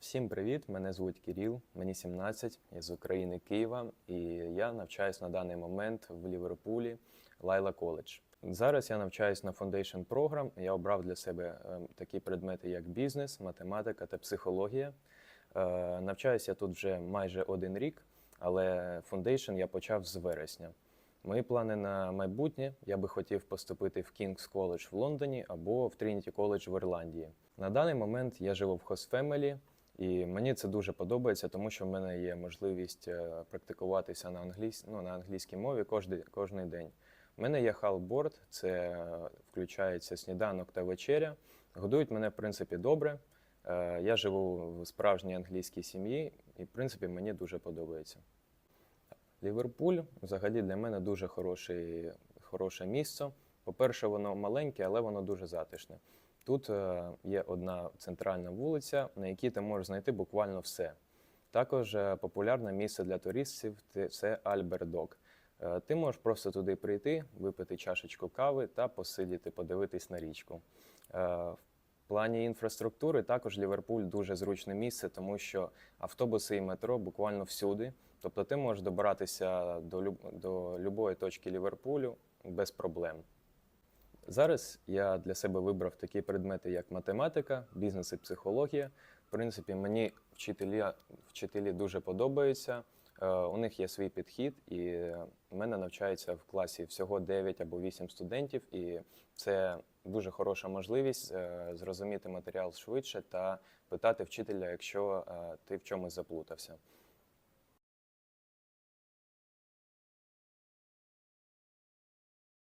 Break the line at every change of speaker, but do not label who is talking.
Всім привіт! Мене звуть Кирил, мені 17, я з України Києва, і я навчаюсь на даний момент в Ліверпулі Лайла Коледж. Зараз я навчаюсь на Foundation Program. Я обрав для себе е, такі предмети, як бізнес, математика та психологія. Е, Навчаюсь я тут вже майже один рік, але Foundation я почав з вересня. Мої плани на майбутнє я би хотів поступити в King's College в Лондоні або в Trinity College в Ірландії. На даний момент я живу в Family, і мені це дуже подобається, тому що в мене є можливість е, практикуватися на, англійсь... ну, на англійській мові кожний, кожний день. У мене є халборд, це е, включається сніданок та вечеря. Годують мене, в принципі, добре. Е, Я живу в справжній англійській сім'ї, і, в принципі, мені дуже подобається. Ліверпуль взагалі для мене дуже хороший, хороше місце. По-перше, воно маленьке, але воно дуже затишне. Тут е, є одна центральна вулиця, на якій ти можеш знайти буквально все. Також е, популярне місце для туристів це Альбердок. Е, Ти можеш просто туди прийти, випити чашечку кави та посидіти, подивитись на річку. В плані інфраструктури також Ліверпуль дуже зручне місце, тому що автобуси і метро буквально всюди. Тобто ти можеш добиратися до, люб- до любої точки Ліверпулю без проблем. Зараз я для себе вибрав такі предмети, як математика, бізнес і психологія. В принципі, мені вчителі, вчителі дуже подобаються. Е, У них є свій підхід, і в мене навчається в класі всього 9 або 8 студентів, і це дуже хороша можливість е, зрозуміти матеріал швидше та питати вчителя, якщо е, ти в чомусь заплутався.